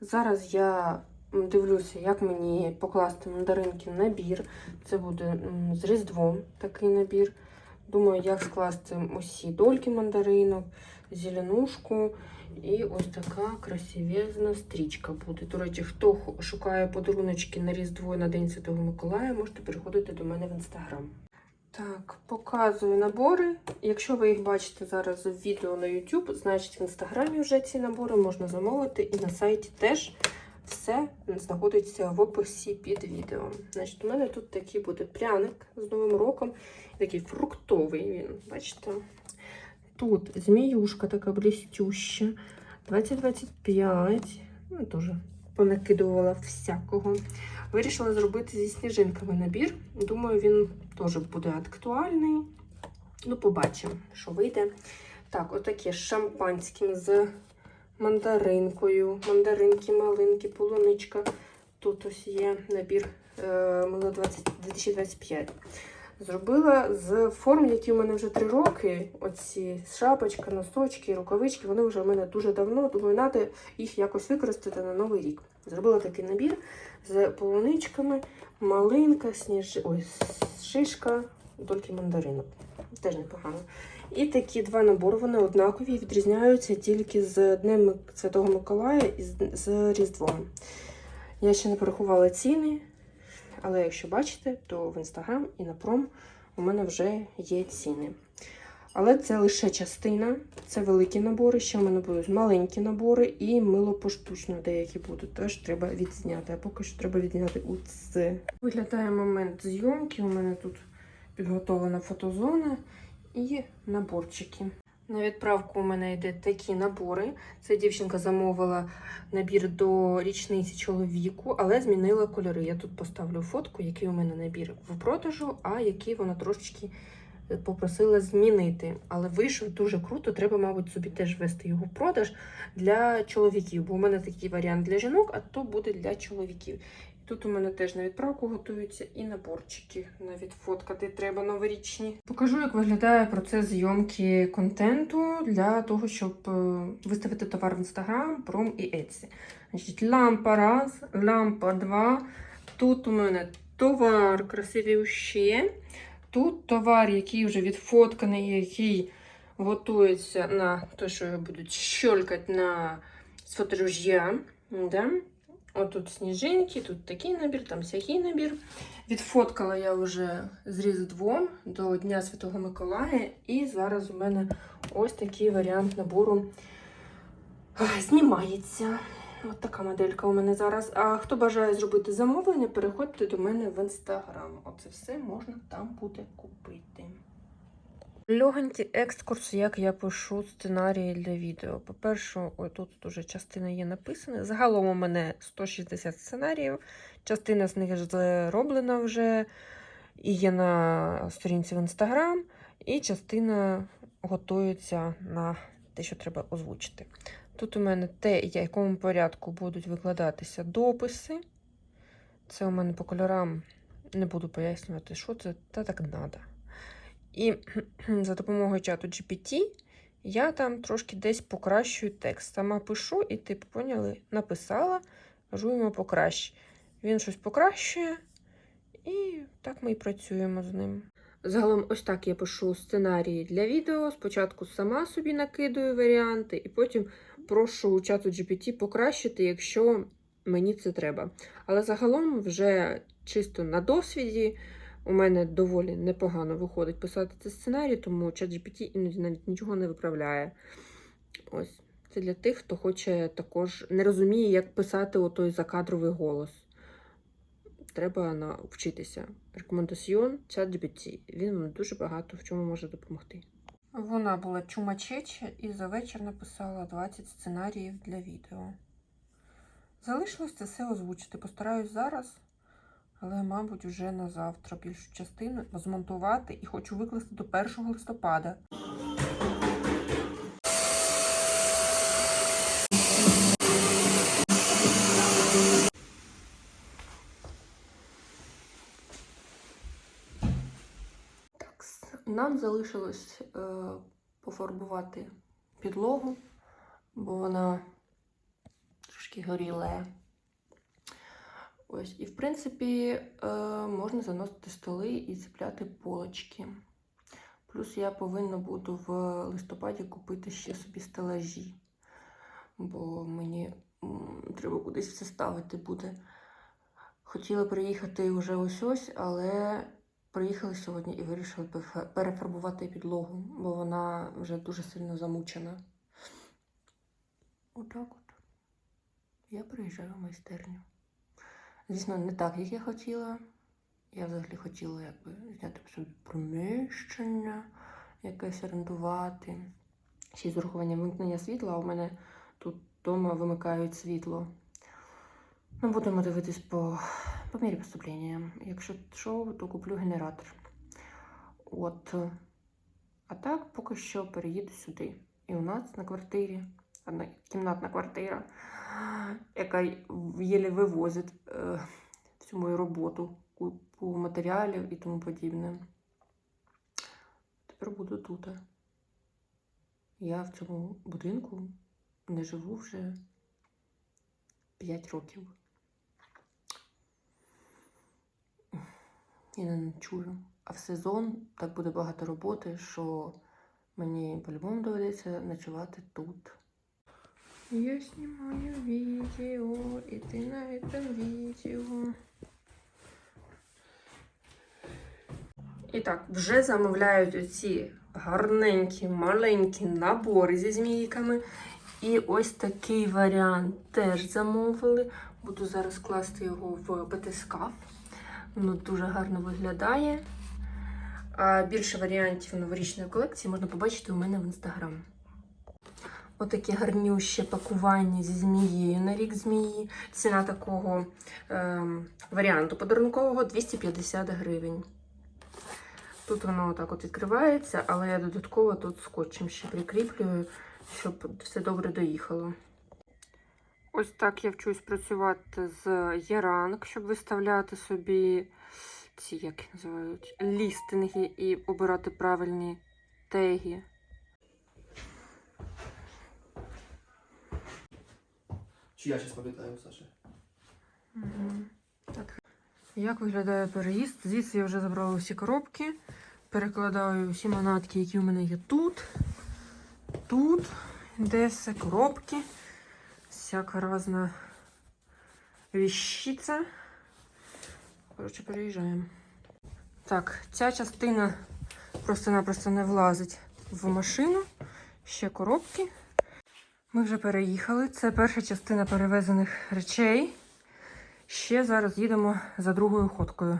Зараз я дивлюся, як мені покласти мандаринки набір. Це буде з Різдвом такий набір. Думаю, як скласти усі дольки мандаринок, зеленушку. І ось така красивезна стрічка буде. До речі, хто шукає подаруночки на Різдво на День Святого Миколая, можете переходити до мене в інстаграм. Так, показую набори. Якщо ви їх бачите зараз в відео на YouTube, значить в інстаграмі вже ці набори можна замовити, і на сайті теж все знаходиться в описі під відео. Значить, у мене тут такий буде пряник з Новим роком, такий фруктовий він, бачите. Тут зміюшка така блістюща, 2025. Ну, теж понакидувала всякого. Вирішила зробити зі сніжинками набір. Думаю, він теж буде актуальний. Ну, побачимо, що вийде. Так, отаке з шампанським з мандаринкою. Мандаринки, малинки, полуничка. Тут ось є набір е, мило 2025. Зробила з форм, які у мене вже три роки. Оці шапочка, носочки, рукавички. Вони вже в мене дуже давно. Думаю, треба їх якось використати на новий рік. Зробила такий набір з полуничками, малинка, сніж... Ой, шишка, дольки мандаринок. Теж непогано. І такі два набори, вони однакові і відрізняються тільки з Днем Святого Миколая і з Різдвом. Я ще не порахувала ціни, але якщо бачите, то в інстаграм і на пром у мене вже є ціни. Але це лише частина, це великі набори. Ще в мене будуть маленькі набори і мило поштучно деякі будуть. Теж треба відзняти. А поки що треба відзняти оце. Виглядає момент зйомки. У мене тут підготовлена фотозона і наборчики. На відправку у мене йде такі набори. Це дівчинка замовила набір до річниці чоловіку, але змінила кольори. Я тут поставлю фотку, який у мене набір в продажу, а який вона трошечки попросила змінити. Але вийшов дуже круто. Треба, мабуть, собі теж вести його в продаж для чоловіків. Бо у мене такий варіант для жінок, а то буде для чоловіків. Тут у мене теж на відправку готуються і наборчики навіть фоткати треба новорічні. Покажу, як виглядає процес зйомки контенту для того, щоб е, виставити товар в Instagram, Пром і Etsy. Значить, лампа раз, лампа два. Тут у мене товар красивіше. Тут товар, який вже відфотканий, який готується на те, що його будуть щелкати на з фоторуж'я. Да? Отут сніжинки, тут такий набір, там всякий набір. Відфоткала я вже з Різдвом до Дня Святого Миколая. І зараз у мене ось такий варіант набору знімається. От така моделька у мене зараз. А хто бажає зробити замовлення, переходьте до мене в інстаграм. Оце все можна там буде купити. Легенький екскурс, як я пишу сценарії для відео. По-перше, тут дуже частина є написана. Загалом у мене 160 сценаріїв. Частина з них зроблена вже і є на сторінці в інстаграм, і частина готується на те, що треба озвучити. Тут у мене те, в якому порядку будуть викладатися дописи. Це у мене по кольорам не буду пояснювати, що це, та так надо. І за допомогою чату GPT я там трошки десь покращую текст. Сама пишу, і типу, поняли, написала, кажу йому покращ. Він щось покращує, і так ми і працюємо з ним. Загалом, ось так я пишу сценарії для відео. Спочатку сама собі накидую варіанти, і потім прошу чату GPT покращити, якщо мені це треба. Але загалом, вже чисто на досвіді. У мене доволі непогано виходить писати цей сценарій, тому ChatGPT іноді навіть нічого не виправляє. Ось. Це для тих, хто хоче також не розуміє, як писати отой закадровий голос. Треба навчитися. Рекомендаціон ChatGPT. Він вам дуже багато в чому може допомогти. Вона була чумачеча і за вечір написала 20 сценаріїв для відео. Залишилось це все озвучити. Постараюсь зараз але, мабуть, вже на завтра більшу частину змонтувати і хочу викласти до 1 листопада. Нам залишилось е, пофарбувати підлогу, бо вона трошки горіле. Ось, і в принципі е, можна заносити столи і цепляти полочки. Плюс я повинна буду в листопаді купити ще собі стелажі, бо мені треба кудись все ставити буде. Хотіла приїхати вже ось ось, але приїхали сьогодні і вирішили перефарбувати підлогу, бо вона вже дуже сильно замучена. Отак от. Я приїжджаю в майстерню. Звісно, не так, як я хотіла. Я взагалі хотіла якби зняти собі приміщення, якесь орендувати. Ще й з урахуванням вимкнення світла, а у мене тут вдома вимикають світло. Ну, будемо дивитись по, по мірі поступлення. Якщо що, то куплю генератор. От. А так поки що переїду сюди. І у нас на квартирі, одна кімнатна квартира, яка єлі вивозить е, всю мою роботу, купу матеріалів і тому подібне. Тепер буду тут. Я в цьому будинку не живу вже 5 років. І не ночую. А в сезон так буде багато роботи, що мені по-любому доведеться ночувати тут. Я знімаю відео, і ти на этом відео. І так, вже замовляють оці гарненькі, маленькі набори зі змійками. І ось такий варіант теж замовили. Буду зараз класти його в батискаф. Воно дуже гарно виглядає. А більше варіантів новорічної колекції можна побачити у мене в інстаграм. Отаке гарнюще пакування зі змією на рік змії. Ціна такого ем, варіанту подарункового 250 гривень. Тут воно отак от відкривається, але я додатково тут скотчем ще прикріплюю, щоб все добре доїхало. Ось так я вчусь працювати з Яранг, щоб виставляти собі ці, як їх називають, лістинги і обирати правильні теги. Чи я зараз пам'ятаю, Саша? Так. Як виглядає переїзд? Звідси я вже забрала всі коробки. Перекладаю всі манатки, які у мене є тут. Тут, де все коробки. Всяка різна віщиця. Коротше, переїжджаємо. Так, ця частина просто-напросто не влазить в машину. Ще коробки. Ми вже переїхали. Це перша частина перевезених речей. Ще зараз їдемо за другою ходкою.